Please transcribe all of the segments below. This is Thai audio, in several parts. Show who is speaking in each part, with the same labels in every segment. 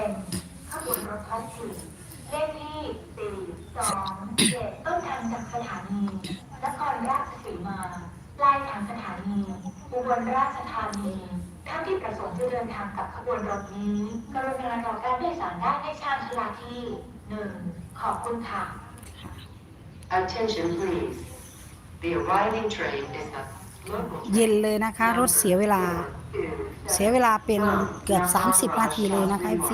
Speaker 1: เป็นขบวนรถพลาสติกเลขที่427ต้นทางจากสถานีนครราชสีมาปลายทางสถานีอุบลราชธานีท่านที่ประสงค์จะเดินทางกับขบวนรถนี้ กรุณารอการโดยสารได้ในชานชาลาที่หนึ่งขอบคุณค่ะ
Speaker 2: Attention please. The arriving train is a local
Speaker 3: เย็นเลยนะคะ รถเสียเวลา เสียเวลาเป็นเกือบ 30 นาทีเลยนะคะ FC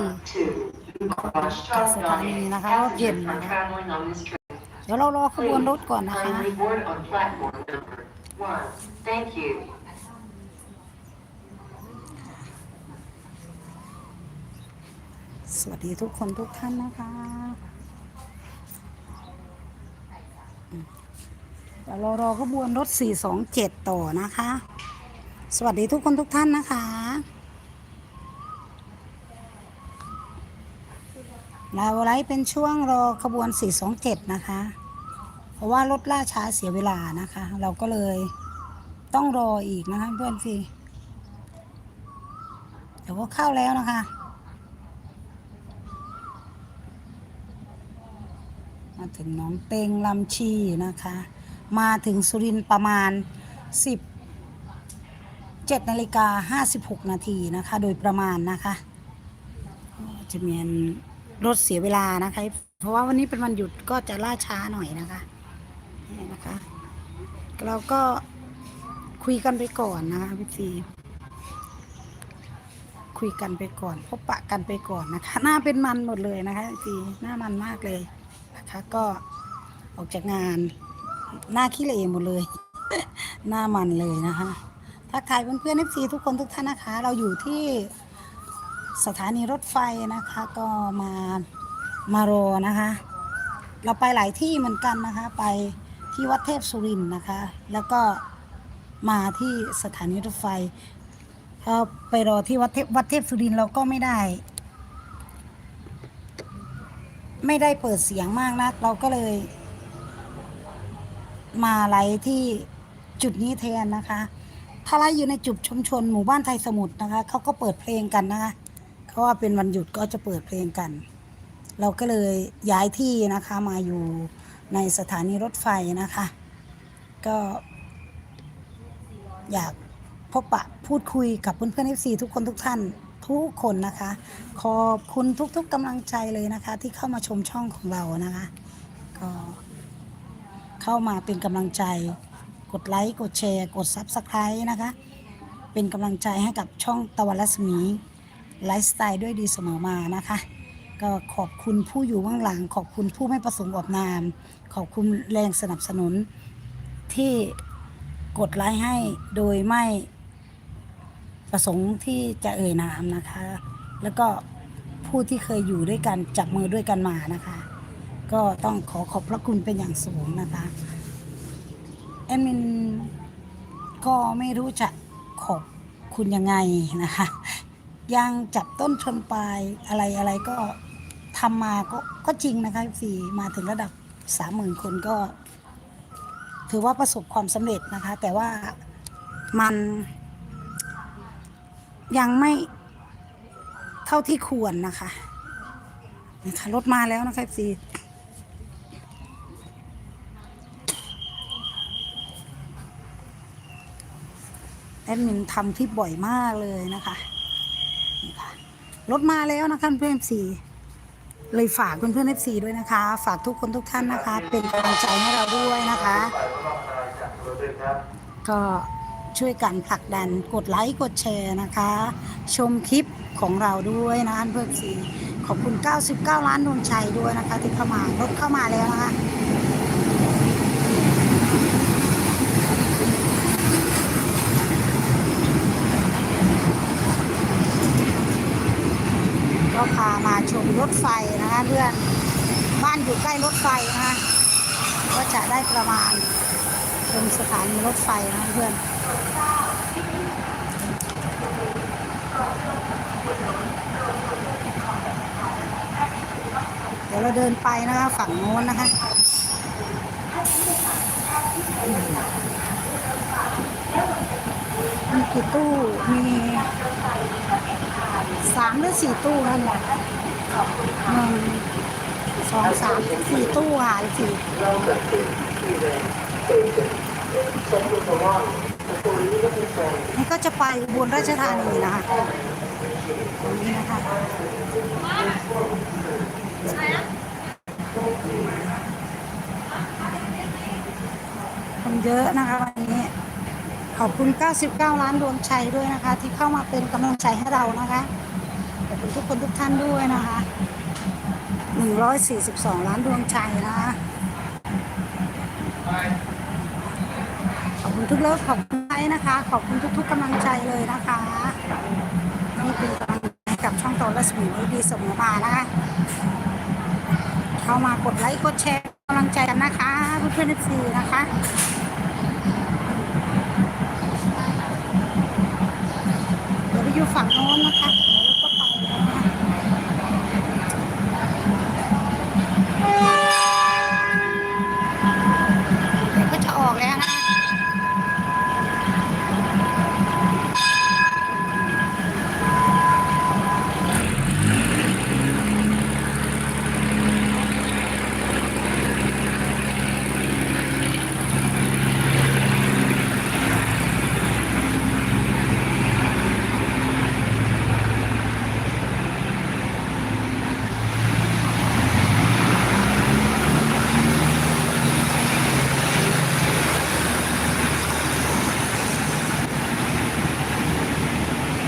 Speaker 3: จากสถานีนะคะรอบเย็นนะคะเดี๋ยวเรารอขบวนรถก่อนนะคะ สวัสดีทุกคนทุกท่านนะคะอืมเดี๋ยวเรารอขบวนรถ 427 ต่อนะคะ สวัสดีทุกคนทุกท่านนะคะ เราไลฟ์เป็นช่วงรอขบวน 427 นะคะ เพราะว่ารถล่าช้าเสียเวลานะคะ เราก็เลยต้องรออีกนะคะเพื่อนพี่เดี๋ยวก็เข้าแล้วนะคะ มาถึงหน้องเตงลำชีนะคะ มาถึงสุรินประมาณ 7นาฬิกา56 นาทีนะคะ โดยประมาณนะคะ จะมีรถเสียเวลานะคะ เพราะว่าวันนี้เป็นวันหยุดก็จะล่าช้าหน่อยนะคะนี่นะคะ เราก็คุยกันไปก่อนนะคะพี่ซีคุยกันไปก่อน พบปะกันไปก่อนนะคะ หน้าเป็นมันหมดเลยนะคะพี่ซีหน้ามันมากเลยนะคะ ก็ออกจากงานหน้าขี้เหร่หมดเลย หน้ามันเลยนะคะ ทักทายเพื่อนๆเอฟซีทุกคนทุกท่านนะคะ เราอยู่ที่สถานีรถไฟนะคะก็มามารอนะคะ เราไปหลายที่เหมือนกันนะคะ ไปที่วัดเทพสุรินทร์นะคะ แล้วก็มาที่สถานีรถไฟพอไปรอที่วัดเทพวัดเทพสุรินทร์เราก็ไม่ได้ ไม่ได้เปิดเสียงมากนักเราก็เลย มาไลฟ์ที่จุดนี้แทนนะคะ ถ้าไลฟ์อยู่ในจุดชุมชนหมู่บ้านไทยสมุทรนะคะเขาก็เปิดเพลงกันนะคะเขาว่าเป็นวันหยุดก็จะเปิดเพลงกัน เราก็เลยย้ายที่นะคะมาอยู่ในสถานีรถไฟนะคะ ก็ อยากพบปะพูดคุยกับเพื่อนๆ FC ทุกคนทุกท่านทุกคนนะคะ ขอบคุณทุกๆกำลังใจเลยนะคะ ที่เข้ามาชมช่องของเรานะคะ ก็เข้ามาเป็นกำลังใจ กดไลค์ กดแชร์ กด Subscribe นะคะ เป็นกำลังใจให้กับช่องตะวันรัศมีไลฟ์สไตล์ด้วยดีเสมอมานะคะ ก็ขอบคุณผู้อยู่เบื้องหลัง ขอบคุณผู้ไม่ประสงค์ออกนาม ขอบคุณแรงสนับสนุน ที่กดไลค์ให้โดยไม่ประสงค์ที่จะเอ่ยนามนะคะ แล้วก็ผู้ที่เคยอยู่ด้วยกันจับมือด้วยกันมานะคะ ก็ต้องขอขอบพระคุณเป็นอย่างสูงนะคะ แอดมินก็ไม่รู้จะขอบคุณยังไงนะคะ ยังจับต้นชนปลายอะไรอะไรก็ทำมาก็ก็จริงนะคะสี่มาถึงระดับสามหมื่นคนก็ ถือว่าประสบความสำเร็จนะคะ แต่ว่ามันยังไม่เท่าที่ควรนะคะนะคะรถมาแล้วนะคะซี แอดมินทำคลิปบ่อยมากเลยนะคะนี่ค่ะรถมาแล้วนะคะเพื่อนซีเลยฝากเพื่อนๆเอฟซีด้วยนะคะ ฝากทุกคนทุกท่านนะคะ เป็นกำลังใจให้เราด้วยนะคะ ก็ช่วยกันผลักดันกดไลค์กดแชร์นะคะ ชมคลิปของเราด้วยนะเพื่อนสีขอบคุณ 99 ล้านดวงชัยด้วยนะคะ ที่เข้ามา รถเข้ามาแล้วนะคะ ก็พามา ชมรถไฟนะคะเพื่อนบ้านอยู่ใกล้รถไฟนะคะก็จะได้ประมาณชมสถานีรถไฟนะเพื่อนเดี๋ยวเราเดินไปนะคะฝั่งโน้นนะคะมีกี่ตู้มีสามหรือสี่ตู้นั่นแหละ หนึ่งสองสามสี่ตู้ค่ะสี่นี่ก็จะไปอุบลราชธานีนะคะตรงนี้นะคะคนเยอะนะคะวันนี้ ขอบคุณ 99 ล้านดวงใจด้วยนะคะ ที่เข้ามาเป็นกำลังใจให้เรานะคะ อบคุณทุกคนทุกท่านด้วยนะคะ 142 ล้านดวงใจนะคะขอบคุณทุกเลิฟขอบคุณไลค์นะคะ ขอบคุณทุก ๆกำลังใจเลยนะคะนี่เป็นกำลังใจกับช่องโตและสมีดีเสมอมานะคะเข้ามากดไลค์กดแชร์กำลังใจกันนะคะเพื่อนๆซีนะคะเดี๋ยวไปอยู่ฝั่งโน้นนะคะเดี๋ยวเราก็ไปนะคะเดี๋ยวก็จะออกแล้วนะคะ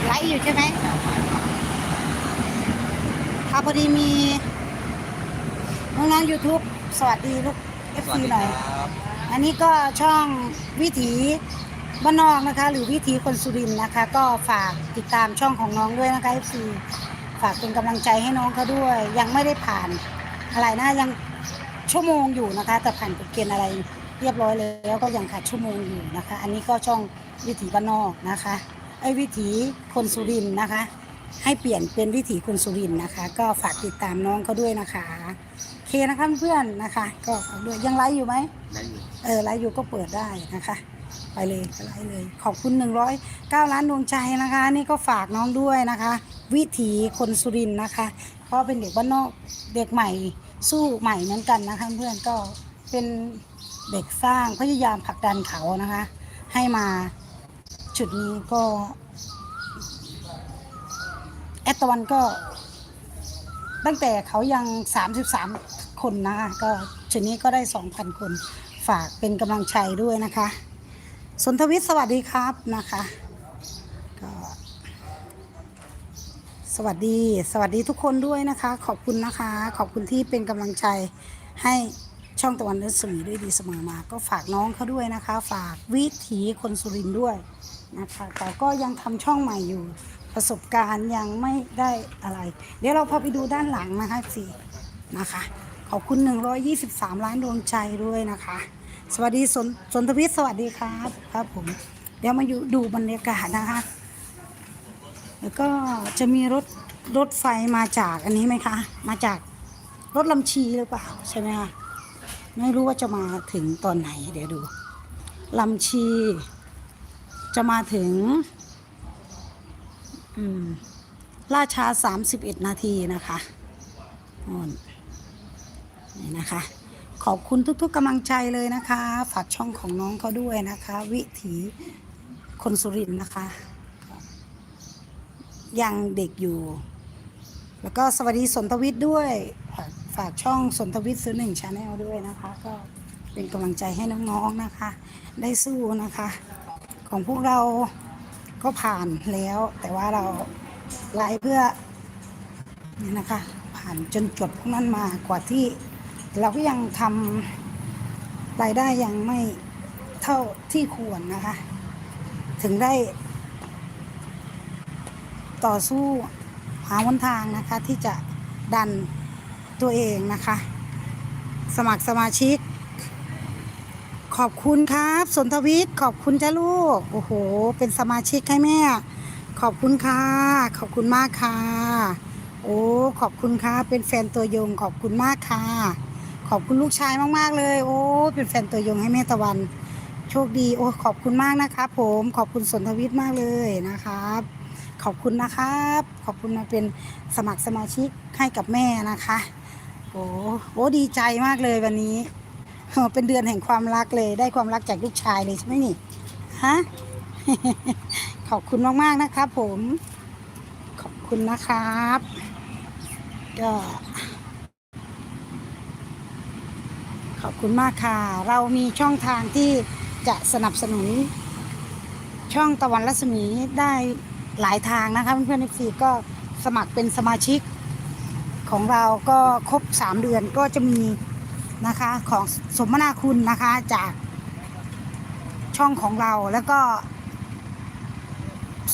Speaker 3: ไลฟ์ อยู่ใช่ไหมครับพอดีมีน้องๆ YouTube สวัสดีลูก FC หน่อย อันนี้ก็ช่องวิถีบ้านนอกนะคะ หรือวิถีคนสุรินทร์นะคะ ก็ฝากติดตามช่องของน้องด้วยนะคะ FC ฝากเป็นกำลังใจให้น้องเขาด้วย ยังไม่ได้ผ่านอะไรนะยังชั่วโมงอยู่นะคะ แต่ผ่านกฎเกณฑ์อะไรเรียบร้อยแล้วก็ยังขาดชั่วโมงอยู่นะคะ อันนี้ก็ช่องวิถีบ้านนอกนะคะ ไอ้วิถีคนสุรินทร์นะคะ ให้เปลี่ยนเป็นวิถีคนสุรินทร์นะคะ ก็ฝากติดตามน้องเขาด้วยนะคะโอเคนะคะเพื่อนๆนะคะ ก็ฝากด้วยยังไลฟ์อยู่ไหม
Speaker 4: ได้อยู่
Speaker 3: เออไลฟ์อยู่ก็เปิดได้นะคะ ไปเลยไปไลฟ์เลย ขอบคุณ 109 ล้านดวงใจนะคะ นี่ก็ฝากน้องด้วยนะคะ วิถีคนสุรินทร์นะคะ เพราะเป็นเด็กบ้านนอกเด็กใหม่สู้ใหม่เหมือนกันนะคะเพื่อนก็เป็นเด็กสร้างพยายามผลักดันเขานะคะ ให้มา จุดนี้ก็ แอดตะวันก็ ตั้งแต่เขายัง 33 คนนะคะก็ชุดนี้ก็ได้ 2,000 คน ฝากเป็นกำลังใจด้วยนะคะ สนทวิทย์สวัสดีครับนะคะก็สวัสดี สวัสดีทุกคนด้วยนะคะ ขอบคุณนะคะ ขอบคุณที่เป็นกำลังใจให้ช่องตะวันรัศมีด้วยดีเสมอมา ก็ฝากน้องเขาด้วยนะคะ ฝากวิถีคนสุรินทร์ด้วย นะคะแต่ก็ยังทำช่องใหม่อยู่ประสบการณ์ยังไม่ได้อะไร เดี๋ยวเราพาไปดูด้านหลังนะคะสินะคะขอบคุณ 123 ล้านดวงใจด้วยนะคะ สวัสดีสนสนทวิทย์สวัสดีครับครับผม เดี๋ยวมาอยู่ดูบรรยากาศนะคะ แล้วก็จะมีรถรถไฟมาจากอันนี้ไหมคะ มาจากรถลำชีหรือเปล่าใช่ไหมคะไม่รู้ว่าจะมาถึงตอนไหนเดี๋ยวดูลำชี จะมาถึงอืมล่าช้า31นาทีนะคะน,นี่นะคะ ขอบคุณทุกๆกำลังใจเลยนะคะ ฝากช่องของน้องเขาด้วยนะคะ วิถีคนสุรินนะคะ ยังเด็กอยู่ แล้วก็สวัสดีสนทวิทย์ด้วย ฝากฝากช่องสนทวิทย์ซื้อหนึ่งชาแนลด้วยนะคะ ก็เป็นกำลังใจให้น้องๆนะคะ ได้สู้นะคะ ของพวกเราก็ผ่านแล้ว แต่ว่าเราไลฟ์เพื่อนี่นะคะ ผ่านจนจบพวกนั้นมากว่าที่เราก็ยังทำรายได้ยังไม่เท่าที่ควรนะคะ ถึงได้ ต่อสู้หาหนทางนะคะ ที่จะดันตัวเองนะคะ สมัครสมาชิก ขอบคุณครับ สนทวิทย์ขอบคุณจ้าลูก โอ้โห เป็นสมาชิกให้แม่ ขอบคุณค่ะ ขอบคุณมากค่ะ โอ้ ขอบคุณค่ะ เป็นแฟนตัวยง ขอบคุณมากค่ะ ขอบคุณลูกชายมากๆเลย โอ้ เป็นแฟนตัวยงให้แม่ตะวัน โชคดี โอ้ ขอบคุณมากนะครับผม ขอบคุณสนทวิทย์มากเลยนะครับ ขอบคุณนะครับ ขอบคุณมาเป็นสมัครสมาชิกให้กับแม่นะคะ โอ้โหดีใจมากเลยวันนี้ เป็นเดือนแห่งความรักเลย ได้ความรักจากลูกชายเลยใช่ไหมนี่ ฮะ ขอบคุณมากๆนะครับผม ขอบคุณนะครับ ก็ขอบคุณมากค่ะ เรามีช่องทางที่จะสนับสนุน ช่องตะวันรัศมีได้หลายทางนะคะเพื่อนๆ FC ก็สมัครเป็นสมาชิกของเราก็ครบ 3 เดือนก็จะมี นะคะ ของสมนาคุณนะคะจากช่องของเราแล้วก็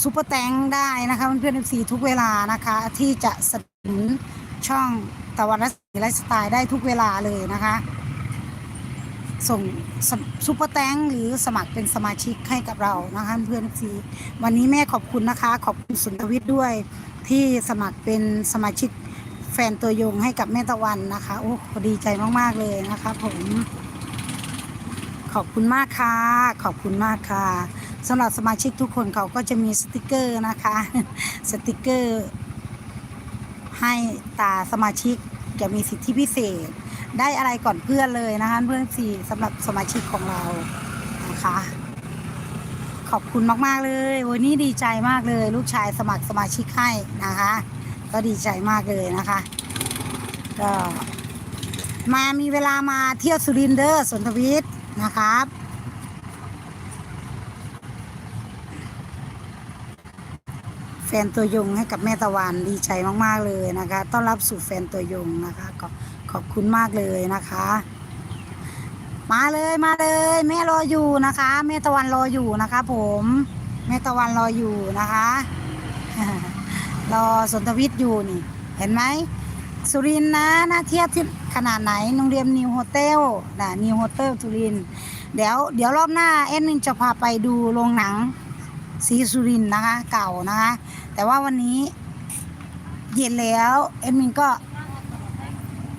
Speaker 3: ซูเปอร์แตงได้นะคะเพื่อนๆ FC ทุกเวลานะคะ ที่จะสนับสนุนช่องตะวันรัศมีไลฟ์สไตล์ได้ทุกเวลาเลยนะคะ ส่งซูเปอร์แตงหรือสมัครเป็นสมาชิกให้กับเรานะคะเพื่อนซีวันนี้แม่ขอบคุณนะคะ ขอบคุณสุนทวิทย์ด้วยที่สมัครเป็นสมาชิก แฟนตัวยงให้กับแม่ตะวันนะคะโอ้ดีใจมากๆเลยนะคะ ผมขอบคุณมากค่ะ ขอบคุณมากค่ะสำหรับสมาชิกทุกคนเขาก็จะมีสติกเกอร์นะคะ สติกเกอร์ ให้ตาสมาชิกจะมีสิทธิพิเศษ ได้อะไรก่อนเพื่อนเลยนะคะเพื่อนสี่สำหรับสมาชิกของเรานะคะ ขอบคุณมากๆเลยวันนี้ดีใจมากเลย ลูกชายสมัครสมาชิกให้นะคะ ก็ดีใจมากเลยนะคะก็มามีเวลามาเที่ยวสุรินเดอร์สนทวิทนะครับแฟนตัวยงให้กับแม่ตะวันดีใจมากๆเลยนะคะ ต้อนรับสู่แฟนตัวยงนะคะก็ขอบคุณมากเลยนะคะ มาเลยมาเลย แม่รออยู่นะคะ แม่ตะวันรออยู่นะคะ ผม แม่ตะวันรออยู่นะคะ รอสนทวิทย์อยู่นี่ เห็นไหมสุรินนะน่าเที่ยวที่ขนาดไหนโรงเรียนนิวโฮเทลนะนิวโฮเทลสุรินเดี๋ยวเดี๋ยวรอบหน้าเอ็นนึงจะพาไปดูโรงหนังสีสุรินนะคะ เก่านะคะ แต่ว่าวันนี้เย็นแล้วเอ็ดมินก็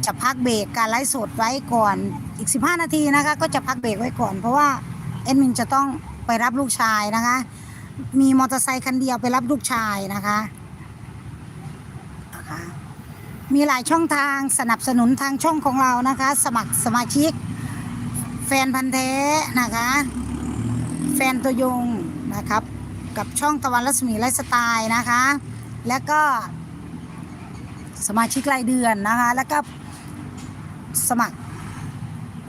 Speaker 3: จะพักเบรกการไลฟ์สดไว้ก่อนอีก 15 นาทีนะคะ ก็จะพักเบรกไว้ก่อน เพราะว่าเอ็ดมินจะต้องไปรับลูกชายนะคะ มีมอเตอร์ไซค์คันเดียวไปรับลูกชายนะคะ มีหลายช่องทางสนับสนุนทางช่องของเรานะคะ สมัครสมาชิก แฟนพันธ์แท้นะคะ แฟนตัวยงนะครับ กับช่องตะวันรัศมีไลฟ์สไตล์นะคะ แล้วก็ สมาชิกรายเดือนนะคะ แล้วก็สมัคร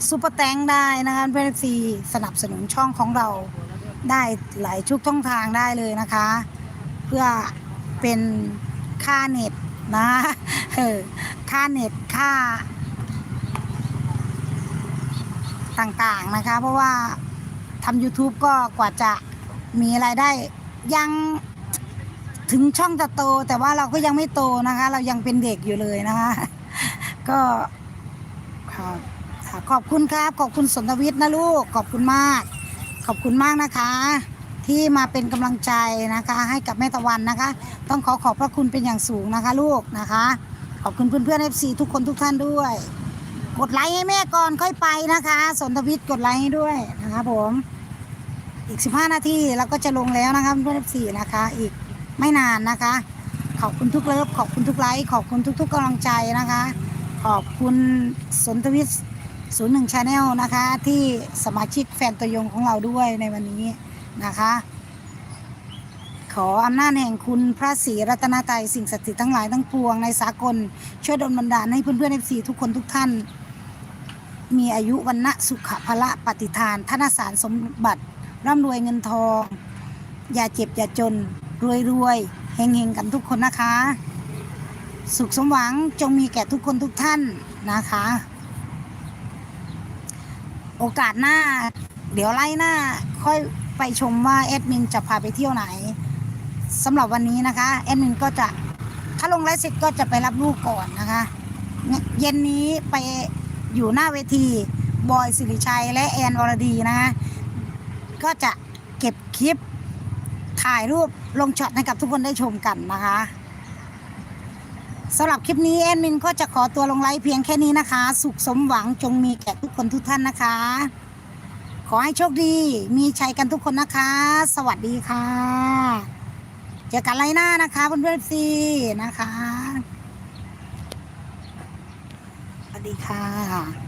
Speaker 3: ซูเปอร์แตงได้นะคะเพื่อนซีสนับสนุนช่องของเราได้หลายชุกช่องทางได้เลยนะคะ เพื่อเป็นค่าเน็ต นะเออค่าเน็ตค่า ต่างๆนะคะ เพราะว่าทำ YouTube ก็กว่าจะมีรายได้ยังถึงช่องจะโต แต่ว่าเราก็ยังไม่โตนะคะ เรายังเป็นเด็กอยู่เลยนะคะ ก็ครับค่ะขอบคุณครับ ขอบคุณสนทวิทย์นะลูก ขอบคุณมาก ขอบคุณมากนะคะ ที่มาเป็นกำลังใจนะคะ ให้กับแม่ตะวันนะคะ ต้องขอขอบพระคุณเป็นอย่างสูงนะคะ ลูกนะคะ ขอบคุณเพื่อนๆ FC ทุกคนทุกท่านด้วย กดไลค์ให้แม่ก่อนค่อยไปนะคะ สนทวิทย์กดไลค์ให้ด้วยนะคะผมอีก 15 นาทีเราก็จะลงแล้วนะคะเพื่อนๆ FC นะคะ อีกไม่นานนะคะ ขอบคุณทุกเลิฟขอบคุณทุกไลค์ขอบคุณทุก ๆกำลังใจนะคะ ขอบคุณสนทวิทย์ศูนย์หนึ่งชาแนลนะคะ ที่สมาชิกแฟนตัวยงของเราด้วยในวันนี้ นะคะ ขออำนาจแห่งคุณพระศรีรัตนตรัยสิ่งศักดิ์สิทธิ์ทั้งหลายทั้งปวงในสากล ช่วยดลบันดาลให้เพื่อนๆเอฟซีทุกคนทุกท่าน มีอายุวันนะสุขภละปฏิทานธนสารสมบัติ ร่ำรวยเงินทอง อย่าเจ็บอย่าจน รวยรวยเฮงเฮงกันทุกคนนะคะ สุขสมหวังจงมีแก่ทุกคนทุกท่านนะคะ โอกาสหน้า เดี๋ยวไล่หน้าค่อย ไปชมว่าแอดมินจะพาไปเที่ยวไหนสำหรับวันนี้นะคะแอดมินก็จะถ้าลงไลฟ์เสร็จก็จะไปรับลูกก่อนนะคะ เย็นนี้ไปอยู่หน้าเวทีบอยสิริชัยและแอนวรดีนะคะก็จะเก็บคลิปถ่ายรูปลงช็อตให้กับทุกคนได้ชมกันนะคะสำหรับคลิปนี้แอดมินก็จะขอตัวลงไลฟ์เพียงแค่นี้นะคะ สุขสมหวังจงมีแก่ทุกคนทุกท่านนะคะ ขอให้โชคดี มีชัยกันทุกคนนะคะ สวัสดีค่ะ เจอกันไลหน้านะคะเพื่อนๆซีนะคะ สวัสดีค่ะ